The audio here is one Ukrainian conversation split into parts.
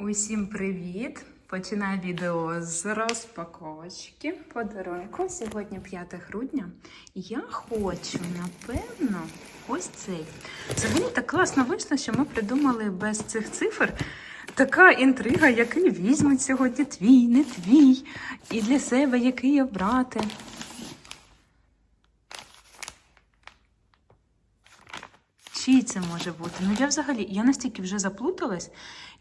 Усім привіт! Починаю відео з розпаковочки подарунку. Сьогодні 5 грудня. Я хочу, напевно, ось цей. Взагалі так класно вийшло, що ми придумали без цих цифр. Така інтрига, який візьмуть сьогодні твій, не твій, і для себе який обрати. Це може бути? Ну я взагалі я настільки вже заплуталась.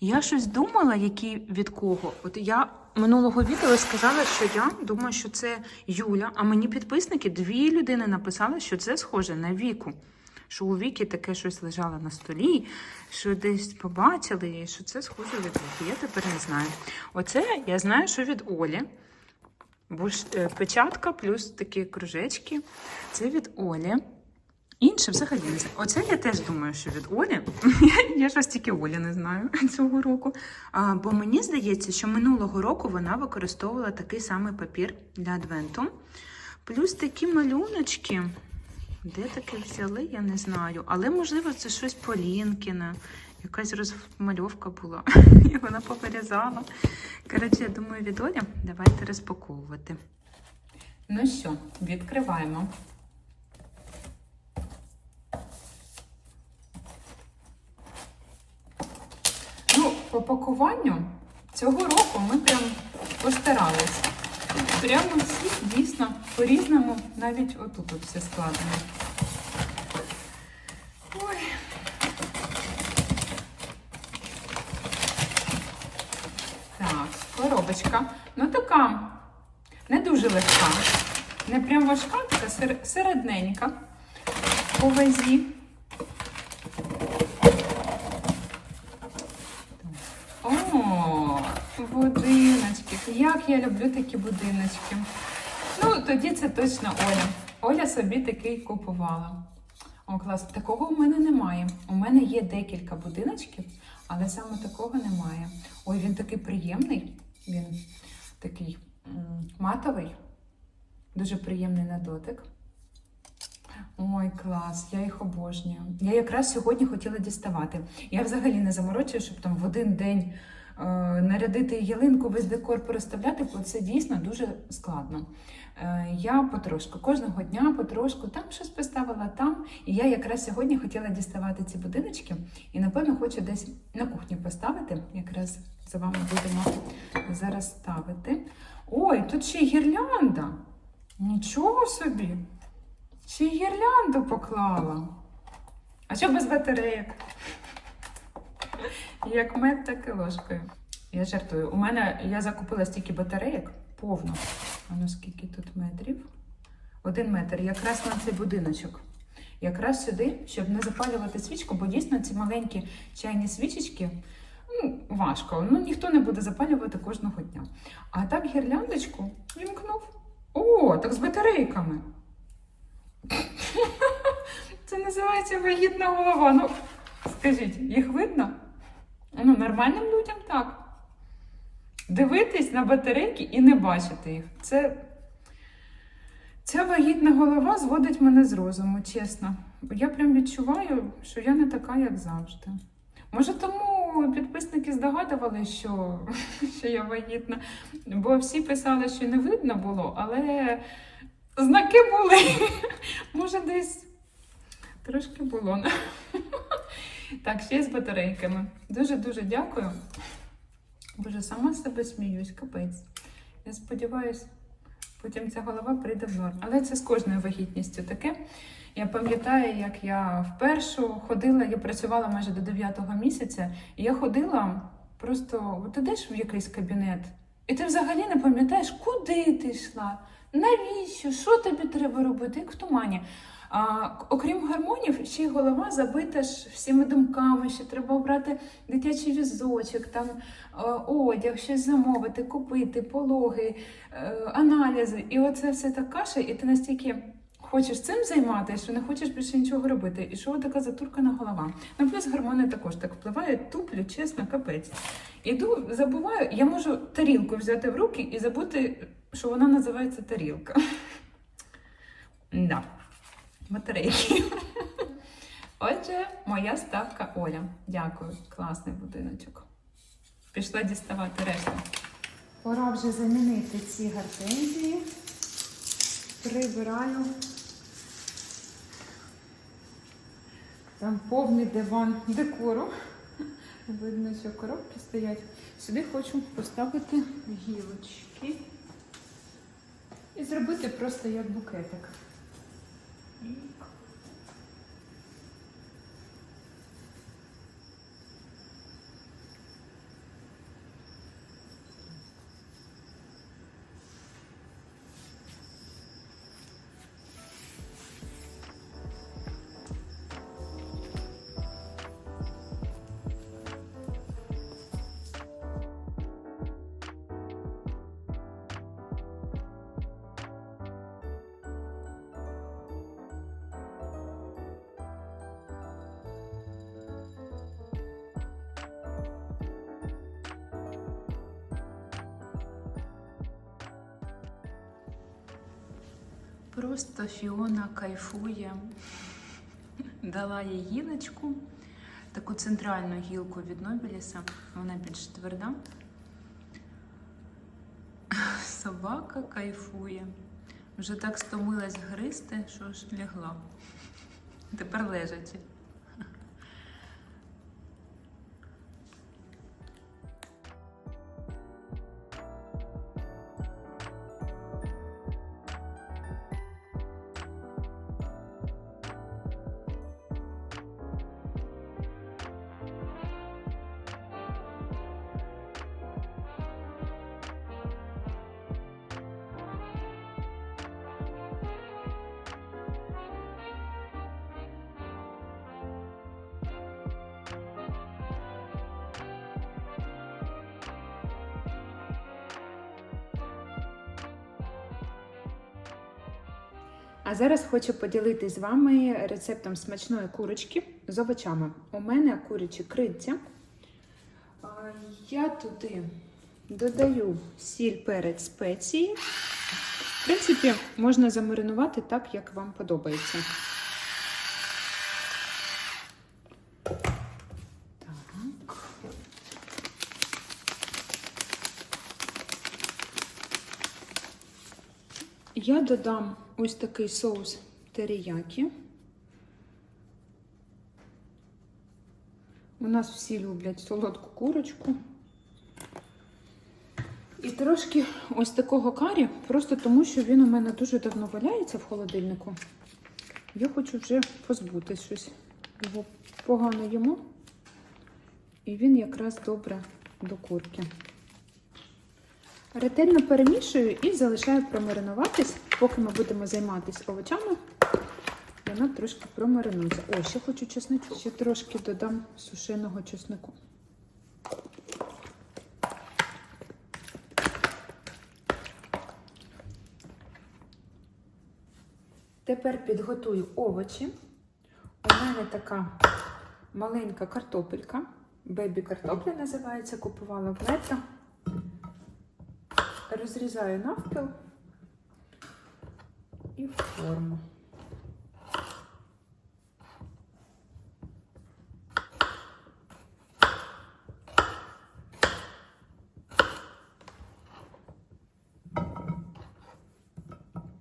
Я щось думала, які від кого. От я минулого відео сказала, що я думаю, що це Юля. А мені підписники дві людини написали, що це схоже на віку. Що у віки таке щось лежало на столі, що десь побачили, і що це схоже від віки. Я тепер не знаю. Оце я знаю, що від Олі. Е, печатка плюс такі кружечки. Це від Олі. Інше взагалі не знаю. Оце я теж думаю, що від Олі. я щось тільки Олі не знаю цього року. А, бо мені здається, що минулого року вона використовувала такий самий папір для адвенту. Плюс такі малюночки. Де таке взяли, я не знаю. Але, можливо, це щось Полінкіне. Якась розмальовка була, і вона повирізала. Коротше, я думаю, від Олі давайте розпаковувати. Ну що, відкриваємо. Ну, по пакуванню цього року ми прям постарались. Прямо всі дійсно по-різному, навіть отут от все складено. Ой. Так, коробочка. Ну така не дуже легка. Не прям важка, така середненька по вазі. О, будиночки. Як я люблю такі будиночки. Ну, тоді це точно Оля. Оля собі такий купувала. О, клас. Такого у мене немає. У мене є декілька будиночків, але саме такого немає. Ой, він такий приємний. Він такий матовий, дуже приємний на дотик. Ой, клас, я їх обожнюю. Я якраз сьогодні хотіла діставати. Я взагалі не заморочую, щоб там в один день нарядити ялинку, весь декор переставляти, бо це дійсно дуже складно. Е, я потрошку, кожного дня потрошку там щось поставила, там. І я якраз сьогодні хотіла діставати ці будиночки і, напевно, хочу десь на кухні поставити. Якраз за вами будемо зараз ставити. Ой, тут ще гірлянда. Нічого собі. Ще й гірлянду поклала. А що без батарейок? Як мед, так і ложкою. Я жартую. У мене я закупила стільки батарейок повно. А ну скільки тут метрів? Один метр, якраз на цей будиночок. Якраз сюди, щоб не запалювати свічку, бо дійсно ці маленькі чайні свічечки ну, важко. Ну, ніхто не буде запалювати кожного дня. А так гірляндочку вімкнув. О, так з батарейками. Це називається вагітна голова. Ну, скажіть, їх видно? Ну, нормальним людям так. Дивитись на батарейки і не бачити їх. Це. Ця вагітна голова зводить мене з розуму, чесно. Я прям відчуваю, що я не така, як завжди. Може, тому підписники здогадували, що, що я вагітна, бо всі писали, що не видно було, але знаки були. Може, десь трошки було. Так, ще з батарейками. Дуже-дуже дякую. Боже, сама себе сміюсь, капець. Я сподіваюся, потім ця голова прийде в норм. Але це з кожною вагітністю таке. Я пам'ятаю, як я вперше ходила, я працювала майже до 9 місяця, і я ходила просто, от ідеш в якийсь кабінет, і ти взагалі не пам'ятаєш, куди ти йшла, навіщо, що тобі треба робити, як в тумані. А, окрім гормонів, ще й голова забита ж всіми думками, що треба обрати дитячий візочок, там е, одяг, щось замовити, купити, пологи, е, аналізи. І оце все так каша, і ти настільки хочеш цим займатися, що не хочеш більше нічого робити. І що така затуркана голова. Ну плюс гормони також так впливають, туплю, чесно, капець. Іду, забуваю, я можу тарілку взяти в руки і забути, що вона називається тарілка. Да. Батарейки. Отже, моя ставка Оля. Дякую. Класний будиночок. Пішла діставати решту. Пора вже замінити ці гортензії. Прибираю. Там повний диван декору. Видно, що коробки стоять. Сюди хочу поставити гілочки і зробити просто як букетик. Mm-hmm. Просто Фіона кайфує. Дала їй гілочку, таку центральну гілку від Нобіліса. Вона більш тверда. Собака кайфує. Вже так стомилась гризти, що ж лягла. Тепер лежачи. А зараз хочу поділитися з вами рецептом смачної курочки з овочами. У мене курячі крильця. А, Я туди додаю сіль, перець, спеції. В принципі, можна замаринувати так, як вам подобається. Я додам ось такий соус теріякі. У нас всі люблять солодку курочку. І трошки ось такого карі, просто тому що він у мене дуже давно валяється в холодильнику. Я хочу вже позбутись щось. Його погано їмо. І він якраз добре до курки. Ретельно перемішую і залишаю промаринуватись, поки ми будемо займатися овочами. Вона трошки промаринується. О, ще хочу чесничок. Ще трошки додам сушеного чеснику. Тепер підготую овочі. У мене така маленька картопелька. Бебі картопля називається. Купувала в метро. Розрізаю навпіл і в форму.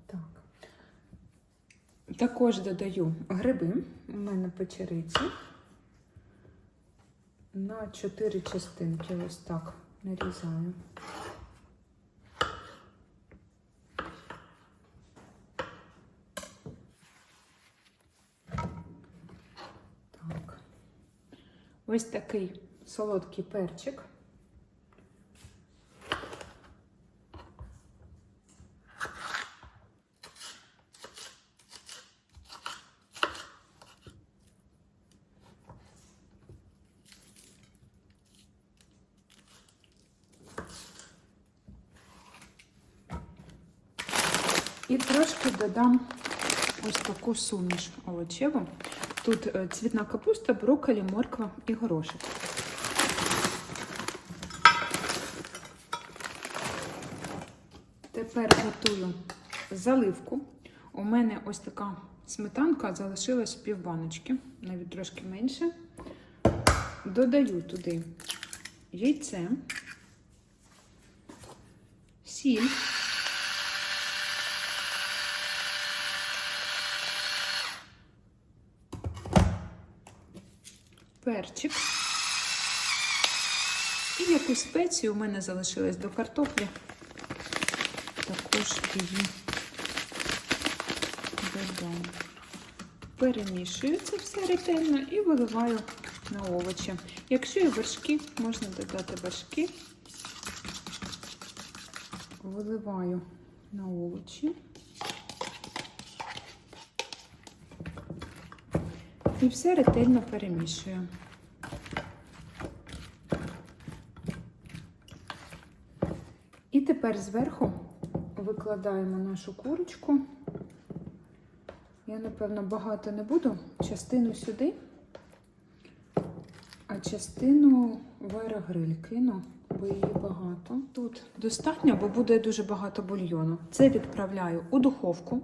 Так. Також додаю гриби. У мене печериці. На 4 частинки ось так нарізаю. Так. Ось такий солодкий перчик. І трошки додам ось таку суміш овочеву. Тут е, цвітна капуста, брокколі, морква і горошок. Тепер готую заливку. У мене ось така сметанка залишилась півбаночки, навіть трошки менше. Додаю туди яйце, сіль. Перчик. І якусь спецію у мене залишилась до картоплі. Також її додам. Перемішую це все ретельно і виливаю на овочі. Якщо є вершки, можна додати вершки. Виливаю на овочі. І все ретельно перемішую. І тепер зверху викладаємо нашу курочку. Я, напевно, багато не буду. Частину сюди, а частину в аерогриль кину, бо її багато. Тут достатньо, бо буде дуже багато бульйону. Це відправляю у духовку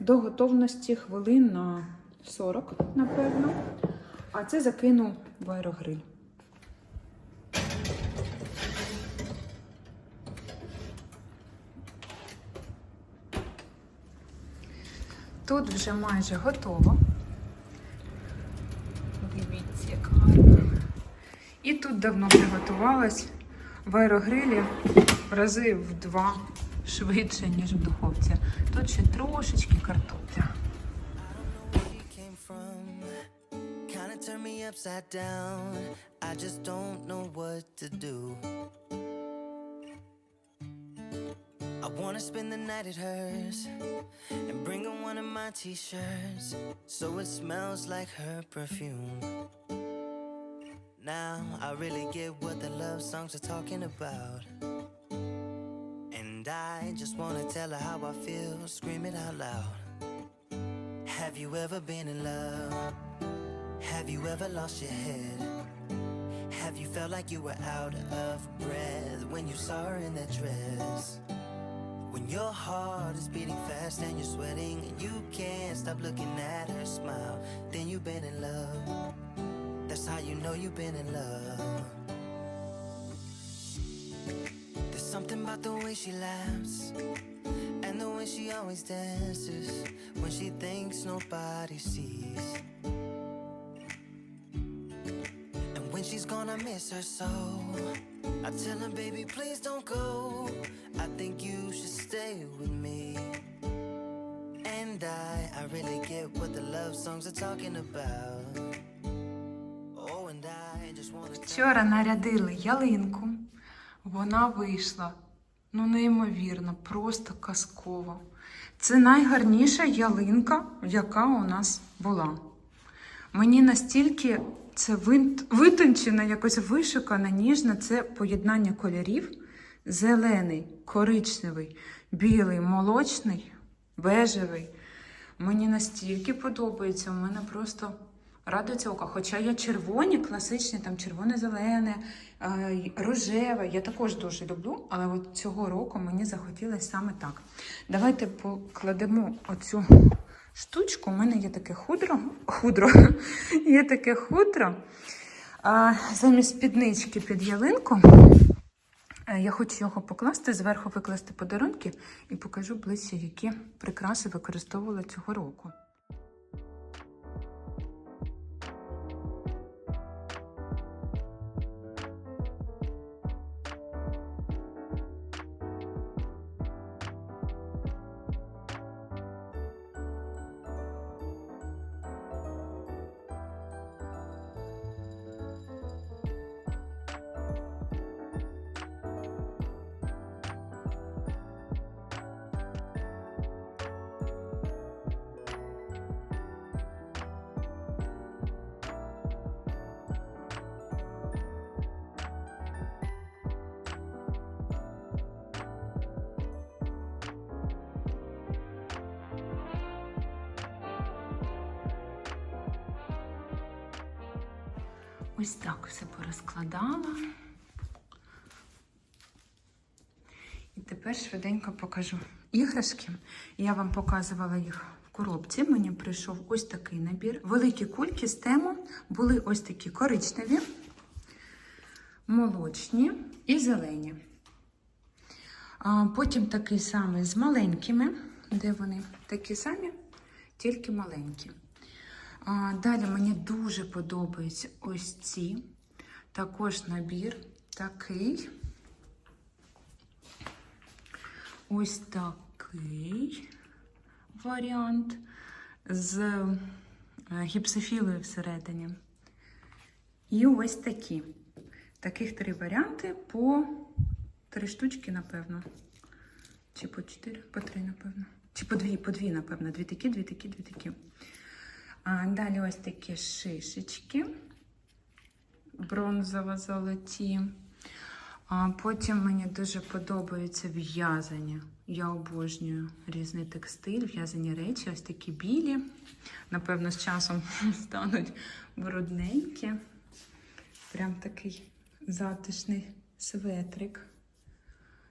до готовності хвилин на 40, напевно. А це закину в аерогриль. Тут вже майже готово. Дивіться, як гарно. І тут давно приготувалась в аерогрилі в рази в два швидше, ніж в духовці. Тут ще трошечки картопля. Kinda me upside down. I just don't know what to do. I wanna spend the night at hers and bring her one of my t shirts so it smells like her perfume. Now I really get what the love songs are talking about. And I just wanna tell her how I feel, scream it out loud. Have you ever been in love? Have you ever lost your head? Have you felt like you were out of breath when you saw her in that dress? When your heart is beating fast and you're sweating and you can't stop looking at her smile, then you've been in love. That's how you know you've been in love. There's something about the way she laughs and the way she always dances when she thinks nobody sees. She's gone, I miss her so. I tell her, baby, please don't go. I think you should stay with me. And I, I really get what the love songs are talking about. Oh, and I just wanna Вчора нарядили ялинку. Вона вийшла. Ну, неймовірно, просто казково. Це найгарніша ялинка, яка у нас була. Мені настільки це витончено, якось вишукано, ніжно. Це поєднання кольорів: зелений, коричневий, білий, молочний, бежевий. Мені настільки подобається, у мене просто радується око. Хоча я червоні, класичні, там червоне-зелене, е, рожеве, я також дуже люблю, але от цього року мені захотілося саме так. Давайте покладемо оцю штучку. У мене є таке худро, худро, є таке хутро. Замість спіднички під ялинку. Е, Я хочу його покласти, зверху викласти подарунки і покажу ближче, які прикраси використовувала цього року. Ось так все порозкладала. І тепер швиденько покажу іграшки. Я вам показувала їх в коробці. Мені прийшов ось такий набір. Великі кульки з тему були ось такі коричневі. молочні і зелені. Потім такий самий з маленькими, де вони такі самі, тільки маленькі. Далі мені дуже подобаються ось ці. Також набір такий. Ось такий варіант з е, гіпсофілою всередині. І ось такі. Таких три варіанти по три штучки, напевно. Чи по чотири, по три, напевно. Чи по дві, по дві, напевно. Дві такі, дві такі, дві такі. А далі ось такі шишечки. Бронзово-золоті. Потім мені дуже подобаються в'язані. Я обожнюю різний текстиль, в'язані речі, ось такі білі. Напевно, з часом стануть брудненькі. Прям такий затишний светрик.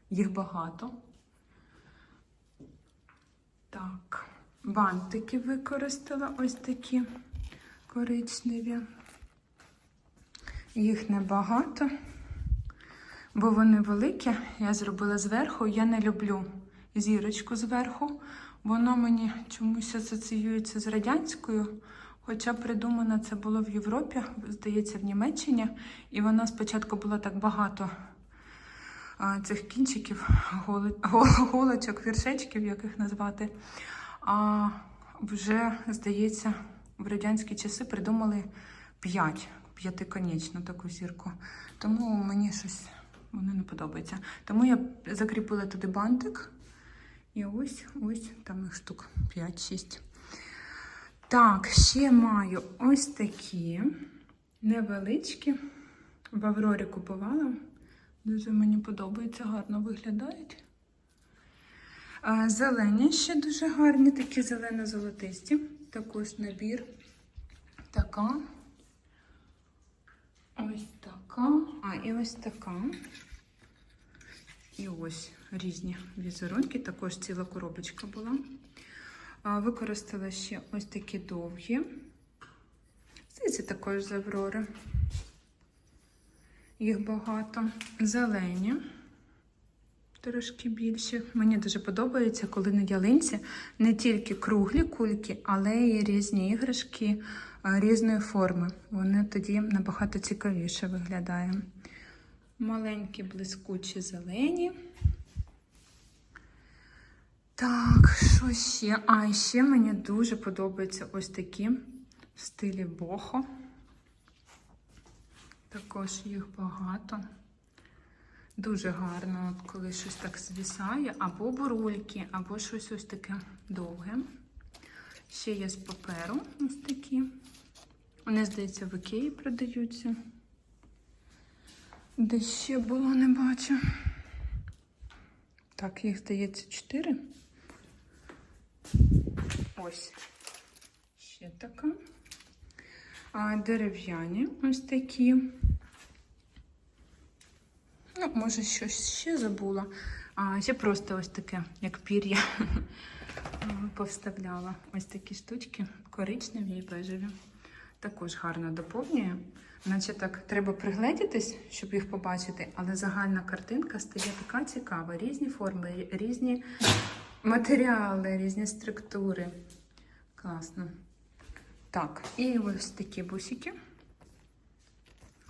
Їх багато. Так, бантики використала ось такі коричневі. Їх небагато, бо вони великі. Я зробила зверху. Я не люблю зірочку зверху. Воно мені чомусь асоціюється з радянською. Хоча придумано це було в Європі, здається, в Німеччині. І вона спочатку була так багато цих кінчиків, голочок, віршечків, як їх назвати. А вже, здається, в радянські часи придумали п'ять, п'ятиконечну таку зірку. Тому мені щось воно не подобається. Тому я закріпила туди бантик. І ось, ось там їх штук 5-6. Так, ще маю ось такі невеличкі. В Аврорі купувала. Дуже мені подобається, гарно виглядають. Зелені ще дуже гарні, такі зелено-золотисті. Також набір. Така. Ось така. А, і ось така. І ось різні візерунки. Також ціла коробочка була. Використала ще ось такі довгі. Здається, також з Аврори. Їх багато. Зелені. Трошки більше. Мені дуже подобається, коли на ялинці не тільки круглі кульки, але й різні іграшки різної форми. Вони тоді набагато цікавіше виглядає. Маленькі блискучі зелені. Так, що ще? А, ще мені дуже подобаються ось такі в стилі бохо. Також їх багато. Дуже гарно, от коли щось так звісає, або бурульки, або щось ось таке довге. Ще є з паперу ось такі. Вони, здається, в Ікеї продаються. Де ще було, не бачу. Так, їх здається чотири. Ось. Ще така. А, дерев'яні ось такі. Ну, може, щось ще забула. А ще просто ось таке, як пір'я. Повставляла ось такі штучки, коричневі і бежеві. Також гарно доповнює. Наче так треба пригледітись, щоб їх побачити, але загальна картинка стає така цікава. Різні форми, різні матеріали, різні структури. Класно. Так, і ось такі бусики.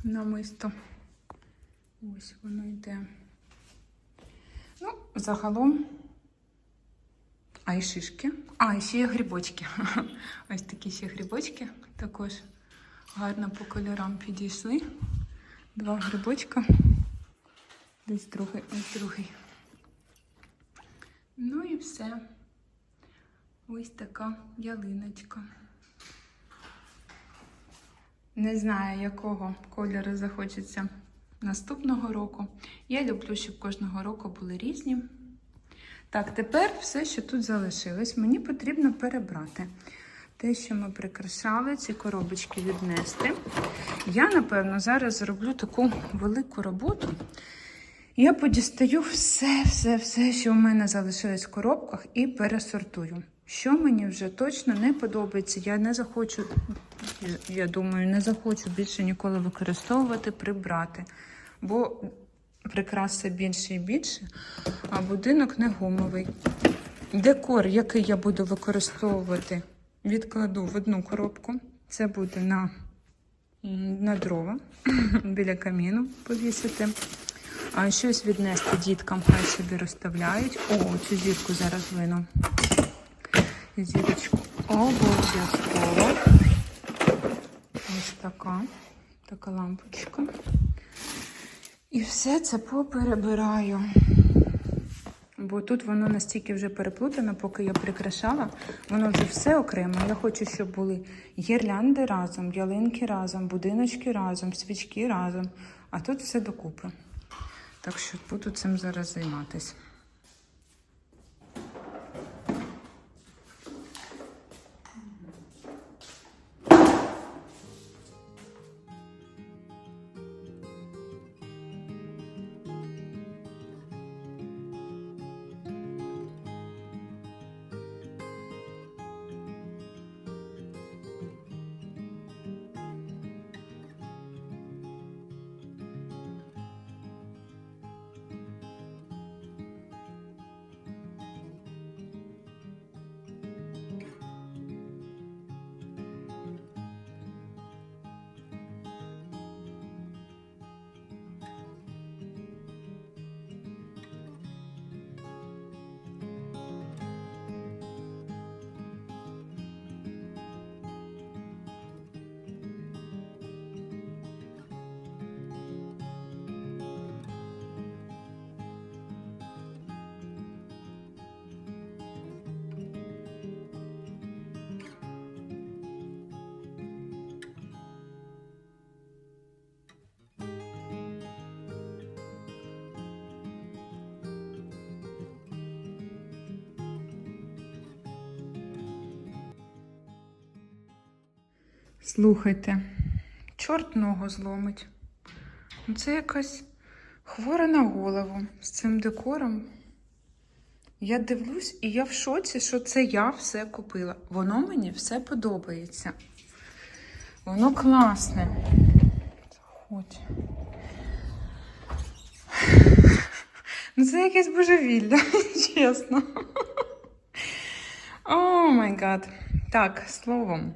Намисто. Ось воно йде. Ну, загалом. А і шишки. А, і ще є грибочки. Ось такі ще грибочки. Також гарно по кольорам підійшли. Два грибочка. Десь другий, ось другий. Ну і все. Ось така ялиночка. Не знаю, якого кольору захочеться наступного року. Я люблю, щоб кожного року були різні. Так, тепер все, що тут залишилось, мені потрібно перебрати. Те, що ми прикрашали, ці коробочки віднести. Я, напевно, зараз зроблю таку велику роботу. Я подістаю все, все, все, що у мене залишилось в коробках, і пересортую. Що мені вже точно не подобається, я не захочу, я думаю, не захочу більше ніколи використовувати, прибрати. бо прикрас все більше і більше, а будинок не гумовий. Декор, який я буду використовувати, відкладу в одну коробку. Це буде на, на дрова біля каміну повісити. А щось віднести діткам, хай собі розставляють. О, цю зірку зараз вину. Зірочку обов'язково. Ось така, така лампочка. І все це поперебираю. Бо тут воно настільки вже переплутано, поки я прикрашала, воно вже все окремо. Я хочу, щоб були гірлянди разом, ялинки разом, будиночки разом, свічки разом. А тут все докупи. Так що буду цим зараз займатися. Слухайте, чорт ногу зломить. Ну, Це якась хвора на голову з цим декором. Я дивлюсь, і я в шоці, що це я все купила. Воно мені все подобається. Воно класне. Заходь. Ну, це якесь божевілля, чесно. О май гад. Так, словом.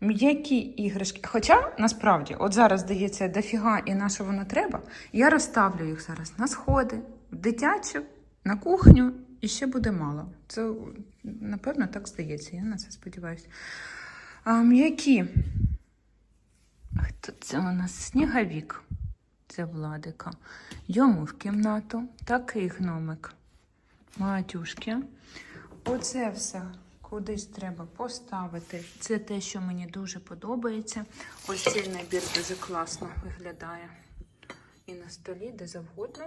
М'які іграшки. Хоча насправді, от зараз здається, дофіга і на що воно треба. Я розставлю їх зараз на сходи, в дитячу, на кухню, і ще буде мало. Це, напевно, так здається, я на це сподіваюся. М'які. Хто це у нас? Сніговік. Це Владика. Йому в кімнату такий гномик. Матюшки. Оце все кудись треба поставити. Це те, що мені дуже подобається. Ось цей набір дуже класно виглядає. І на столі, де завгодно.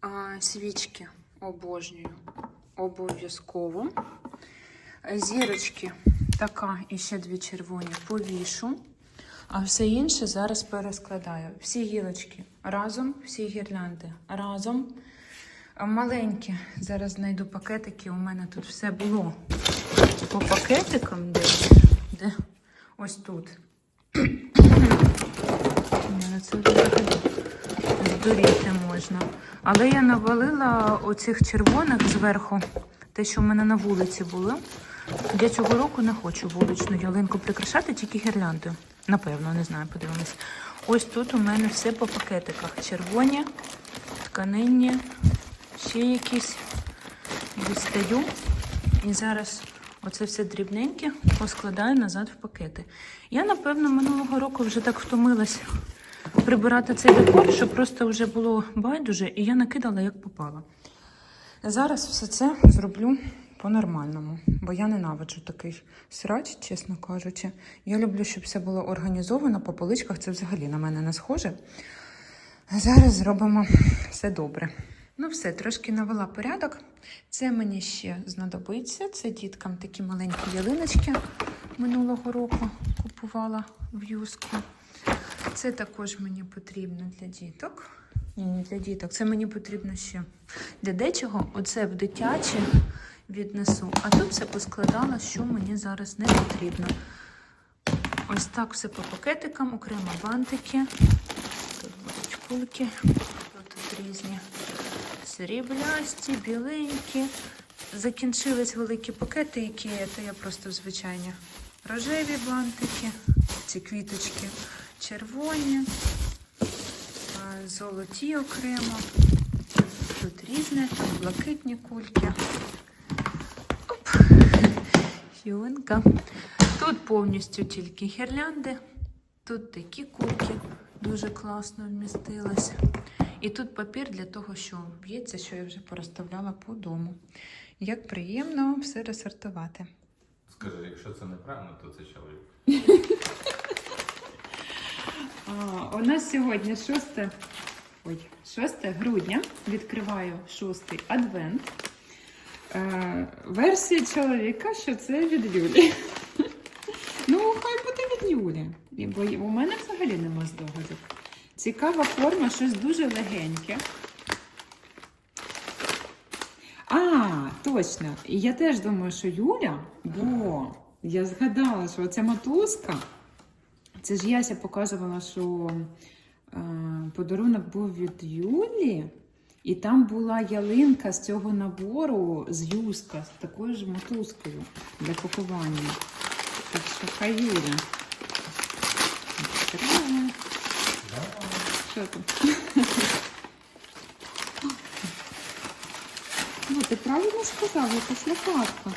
А, свічки обожнюю. Обов'язково. Зірочки, така і ще дві червоні повішу. А все інше зараз перескладаю. Всі гілочки разом, всі гірлянди разом. Маленькі. Зараз знайду пакетики. У мене тут все було по пакетикам. Де? де? Ось тут. Ну це здуріти можна. Але я навалила оцих червоних зверху, те, що в мене на вулиці було. Я цього року не хочу вуличну ялинку прикрашати, тільки гірляндою. Напевно, не знаю, подивимось. Ось тут у мене все по пакетиках. Червоні, тканинні, ще якісь дістаю. І зараз оце все дрібненьке поскладаю назад в пакети. Я, напевно, минулого року вже так втомилась прибирати цей декор, що просто вже було байдуже, і я накидала як попала. Зараз все це зроблю по-нормальному, бо я ненавиджу такий срач, чесно кажучи. Я люблю, щоб все було організовано по поличках, це взагалі на мене не схоже. Зараз зробимо все добре. Ну, все, трошки навела порядок. Це мені ще знадобиться. Це діткам такі маленькі ялиночки минулого року купувала в юску. Це також мені потрібно для діток. Ні, не для діток. Це мені потрібно ще для дечого. Оце в дитяче віднесу. А тут все поскладала, що мені зараз не потрібно. Ось так все по пакетикам, окремо бантики. Тут кульки. Тут різні сріблясті, біленькі. Закінчились великі пакети, які то я просто звичайні рожеві блантики, ці квіточки червоні, золоті окремо. Тут різне, там блакитні кульки. Оп. Фіонка. Тут повністю тільки гірлянди. Тут такі кульки дуже класно вмістилися. І тут папір для того, що б'ється, що я вже порозставляла по дому. Як приємно все розсортувати. Скажи, якщо це неправильно, то це чоловік. У нас сьогодні 6, ой, 6 грудня. Відкриваю 6 адвент. Е, версія чоловіка, що це від Юлі. ну, хай буде від Юлі. Бо у мене взагалі нема здогадок. Цікава форма, щось дуже легеньке. А, точно. І я теж думаю, що Юля, бо я згадала, що ця мотузка. Це ж Яся показувала, що е, подарунок був від Юлі, і там була ялинка з цього набору з юска, з такою ж мотузкою для пакування. Так що хай Юля. Відкриваємо. Що там? Ну, ти правильно сказав, якась лопатка.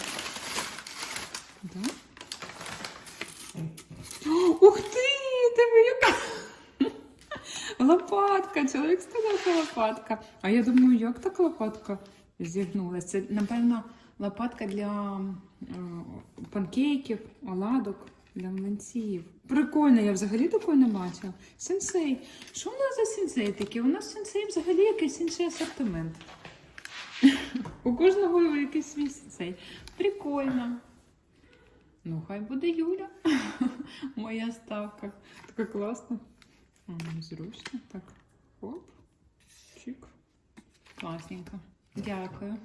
Да? Ух ти! Диви, яка лопатка! Чоловік сказав, що лопатка. А я думаю, як так лопатка зігнулася? Це, напевно, лопатка для е, панкейків, оладок, для млинців. Прикольно, я взагалі такої не бачила. Сенсей. Що у нас за сенсей такі? У нас сенсей взагалі якийсь інший асортимент. У кожного якийсь свій сенсей. Прикольно. Ну, хай буде Юля. Моя ставка. Така класна. Зручно. Так. Оп. Чик. Класненько. Дякую.